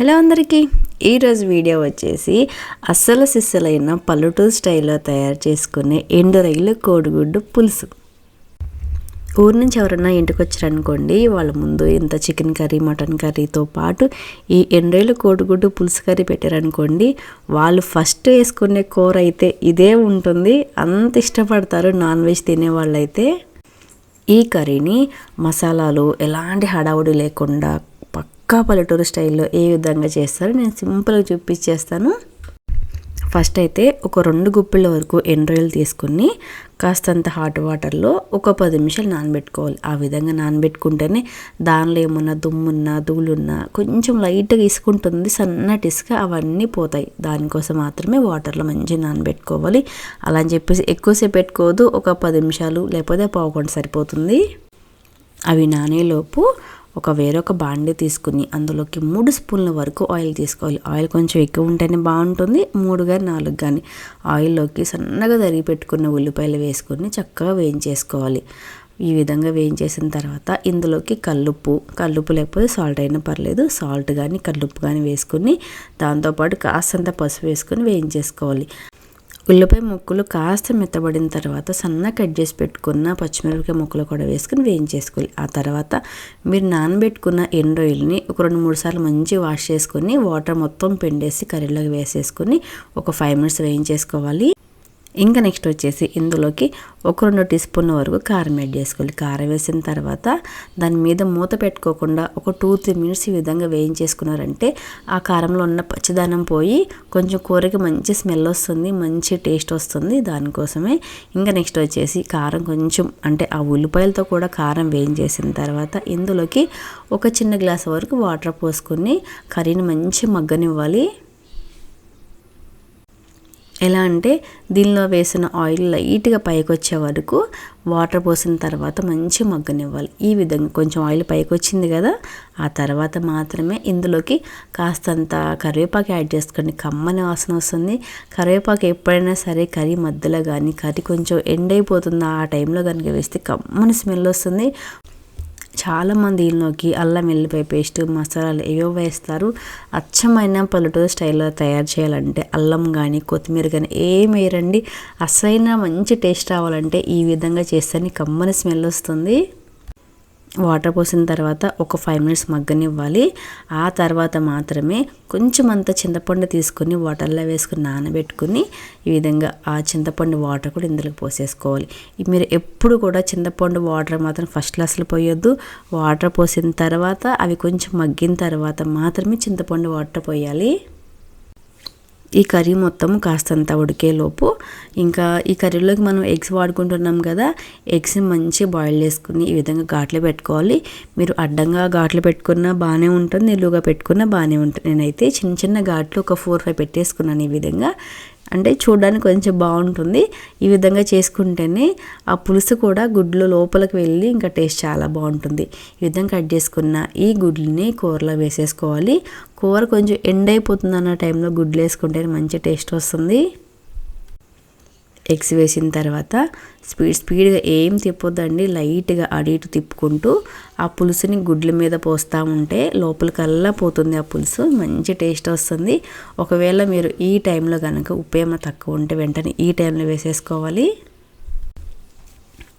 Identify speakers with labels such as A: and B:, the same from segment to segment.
A: Hello అందరికీ. ఈరోజు video వచ్చేసి అస్సలు సిస్సలైన పల్లెటూరు స్టైల్లో తయారు చేసుకునే ఎండు రైలు కోడిగుడ్డు పులుసు. ఊరి నుంచి ఎవరైనా ఇంటికి వచ్చారనుకోండి వాళ్ళ ముందు ఇంత చికెన్ కర్రీ మటన్ కర్రీతో పాటు ఈ ఎండ్రేలు కోడిగుడ్డు పులుసు కర్రీ పెట్టారనుకోండి వాళ్ళు ఫస్ట్ వేసుకునే కూర అయితే ఇదే ఉంటుంది. అంత ఇష్టపడతారు నాన్ వెజ్ తినే వాళ్ళైతే ఈ కర్రీని మసాలాలు ఎలాంటి హడావుడి లేకుండా పక్కా పల్లెటూరు స్టైల్లో ఏ విధంగా చేస్తారో నేను సింపుల్గా చూపించేస్తాను. ఫస్ట్ అయితే ఒక రెండు గుప్పిళ్ళ వరకు ఎండ్రాయిలు తీసుకుని కాస్తంత హాట్ వాటర్లో ఒక పది నిమిషాలు నానబెట్టుకోవాలి. ఆ విధంగా నానబెట్టుకుంటేనే దానిలో ఏమన్నా దుమ్మున్నా ధూళున్నా కొంచెం లైట్గా ఇసుకుంటుంది సన్నటి ఇసుక అవన్నీ పోతాయి. దానికోసం మాత్రమే వాటర్లో మంచిగా నానబెట్టుకోవాలి. అలా అని చెప్పేసి ఎక్కువసేపు పెట్టుకోవద్దు ఒక పది నిమిషాలు లేకపోతే పావుకొండ సరిపోతుంది. అవి నానేలోపు ఒక వేరొక బాండి తీసుకుని అందులోకి మూడు స్పూన్ల వరకు ఆయిల్ తీసుకోవాలి. ఆయిల్ కొంచెం ఎక్కువ ఉంటేనే బాగుంటుంది మూడు కానీ నాలుగు కానీ ఆయిల్లోకి సన్నగా తరిగి పెట్టుకున్న ఉల్లిపాయలు వేసుకొని చక్కగా వేయించేసుకోవాలి. ఈ విధంగా వేయించేసిన తర్వాత ఇందులోకి కల్లుప్పు కల్లుప్పు లేకపోతే సాల్ట్ అయినా పర్లేదు సాల్ట్ కానీ కల్లుప్పు కానీ వేసుకుని దాంతోపాటు కాస్తంత పసుపు వేసుకొని వేయించేసుకోవాలి. ఉల్లిపాయ ముక్కలు కాస్త మెత్తబడిన తర్వాత సన్న కట్ చేసి పెట్టుకున్న పచ్చిమిరపకాయ ముక్కలు కూడా వేసుకుని వేయించేసుకోవాలి. ఆ తర్వాత మీరు నానబెట్టుకున్న ఎండోయిల్ని ఒక రెండు మూడు సార్లు మంచిగా వాష్ చేసుకొని వాటర్ మొత్తం పిండేసి కర్రీలోకి వేసేసుకొని ఒక ఫైవ్ మినిట్స్ వేయించేసుకోవాలి. ఇంకా నెక్స్ట్ వచ్చేసి ఇందులోకి ఒక రెండు టీ స్పూన్ వరకు కారం యాడ్ చేసుకోవాలి. కారం వేసిన తర్వాత దాని మీద మూత పెట్టుకోకుండా ఒక టూ త్రీ మినిట్స్ ఈ విధంగా వేయించేసుకున్నారంటే ఆ కారంలో ఉన్న పచ్చిదానం పోయి కొంచెం కూరకి మంచి స్మెల్ వస్తుంది మంచి టేస్ట్ వస్తుంది. దానికోసమే ఇంకా నెక్స్ట్ వచ్చేసి కారం కొంచెం అంటే ఆ ఉల్లిపాయలతో కూడా కారం వేయించేసిన తర్వాత ఇందులోకి ఒక చిన్న గ్లాస్ వరకు వాటర్ పోసుకొని కర్రీని మంచి మగ్గనివ్వాలి. ఎలా అంటే దీనిలో వేసిన ఆయిల్ లైట్గా పైకి వచ్చే వరకు వాటర్ పోసిన తర్వాత మంచి మగ్గనివ్వాలి. ఈ విధంగా కొంచెం ఆయిల్ పైకి వచ్చింది కదా ఆ తర్వాత మాత్రమే ఇందులోకి కాస్తంత కరివేపాకు యాడ్ చేసుకోండి. కమ్మని వాసన వస్తుంది. కరివేపాకు ఎప్పుడైనా సరే కర్రీ మధ్యలో కానీ కర్రీ కొంచెం ఎండ్ అయిపోతుంది ఆ టైంలో కనుక వేస్తే కమ్మని స్మెల్ వస్తుంది. చాలామంది దీనిలోకి అల్లం వెల్లిపాయ పేస్ట్ మసాలాలు ఏవో వేస్తారు. అచ్చమైన పల్లెటూరు స్టైల్లో తయారు చేయాలంటే అల్లం కానీ కొత్తిమీర కానీ ఏం వేయరండి. అసలైన మంచి టేస్ట్ రావాలంటే ఈ విధంగా చేస్తేనే కమ్మని స్మెల్ వస్తుంది. వాటర్ పోసిన తర్వాత ఒక ఫైవ్ మినిట్స్ మగ్గనివ్వాలి. ఆ తర్వాత మాత్రమే కొంచెం అంత చింతపండు తీసుకొని వాటర్లో వేసుకుని నానబెట్టుకుని ఈ విధంగా ఆ చింతపండు వాటర్ కూడా ఇందులోకి పోసేసుకోవాలి. మీరు ఎప్పుడు కూడా చింతపండు వాటర్ మాత్రం ఫస్ట్ క్లాస్లో పోయొద్దు. వాటర్ పోసిన తర్వాత అవి కొంచెం మగ్గిన తర్వాత మాత్రమే చింతపండు వాటర్ పోయాలి. ఈ కర్రీ మొత్తం కాస్తంత ఉడికేలోపు ఇంకా ఈ కర్రీలోకి మనం ఎగ్స్ వాడుకుంటున్నాం కదా ఎగ్స్ని మంచి బాయిల్ చేసుకుని ఈ విధంగా ఘాట్లు పెట్టుకోవాలి. మీరు అడ్డంగా ఘాట్లు పెట్టుకున్నా బాగానే ఉంటుంది నిలువుగా పెట్టుకున్నా బాగానే ఉంటుంది. నేనైతే చిన్న చిన్న ఘాట్లు ఒక ఫోర్ ఫైవ్ పెట్టేసుకున్నాను ఈ విధంగా. అంటే చూడడానికి కొంచెం బాగుంటుంది. ఈ విధంగా చేసుకుంటేనే ఆ పులుసు కూడా గుడ్లు లోపలికి వెళ్ళి ఇంకా టేస్ట్ చాలా బాగుంటుంది. ఈ విధంగా కట్ చేసుకున్న ఈ గుడ్లని కూరలో వేసేసుకోవాలి. కూర కొంచెం ఎండ్ అయిపోతుంది అన్న టైంలో గుడ్లు వేసుకుంటే మంచి టేస్ట్ వస్తుంది. ఎగ్స్ వేసిన తర్వాత స్పీడ్ స్పీడ్గా ఏం తిప్పొద్దండి లైట్గా అడి ఇటు తిప్పుకుంటూ ఆ పులుసుని గుడ్ల మీద పోస్తూ ఉంటే లోపలికల్లా పోతుంది ఆ పులుసు మంచి టేస్ట్ వస్తుంది. ఒకవేళ మీరు ఈ టైంలో కనుక ఉప్పు ఏమైనా తక్కువ ఉంటే వెంటనే ఈ టైంలో వేసేసుకోవాలి.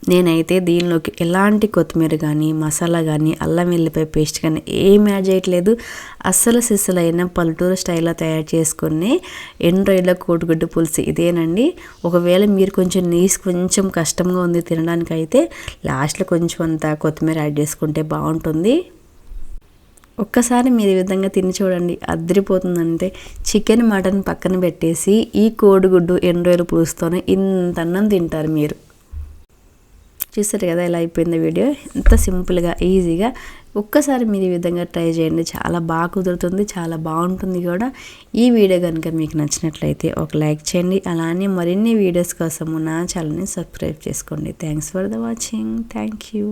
A: నేనైతే దీనిలోకి ఎలాంటి కొత్తిమీర కానీ మసాలా కానీ అల్లం వెల్లిపాయ పేస్ట్ కానీ ఏం యాడ్ చేయట్లేదు. అస్సలు సిస్సలైన పల్లెటూరు స్టైల్లో తయారు చేసుకుని ఎండ్రాయిడ్లో కోడిగుడ్డు పులుసు ఇదేనండి. ఒకవేళ మీరు కొంచెం నీసు కొంచెం కష్టంగా ఉంది తినడానికి అయితే లాస్ట్లో కొంచెం అంత కొత్తిమీర యాడ్ చేసుకుంటే బాగుంటుంది. ఒక్కసారి మీరు ఈ విధంగా తిని చూడండి అద్దరిపోతుందంటే చికెన్ మటన్ పక్కన పెట్టేసి ఈ కోడిగుడ్డు ఎండు రొయ్యల పులుసుతోనే ఇంత అన్నం తింటారు మీరు. చూస్తారు కదా ఇలా అయిపోయింది వీడియో. ఎంత సింపుల్గా ఈజీగా. ఒక్కసారి మీరు ఈ విధంగా ట్రై చేయండి. చాలా బాగా కుదురుతుంది చాలా బాగుంటుంది కూడా. ఈ వీడియో కనుక మీకు నచ్చినట్లయితే ఒక లైక్ చేయండి. అలానే మరిన్ని వీడియోస్ కోసము నా ఛానల్ని సబ్స్క్రైబ్ చేసుకోండి. Thanks for the watching thank you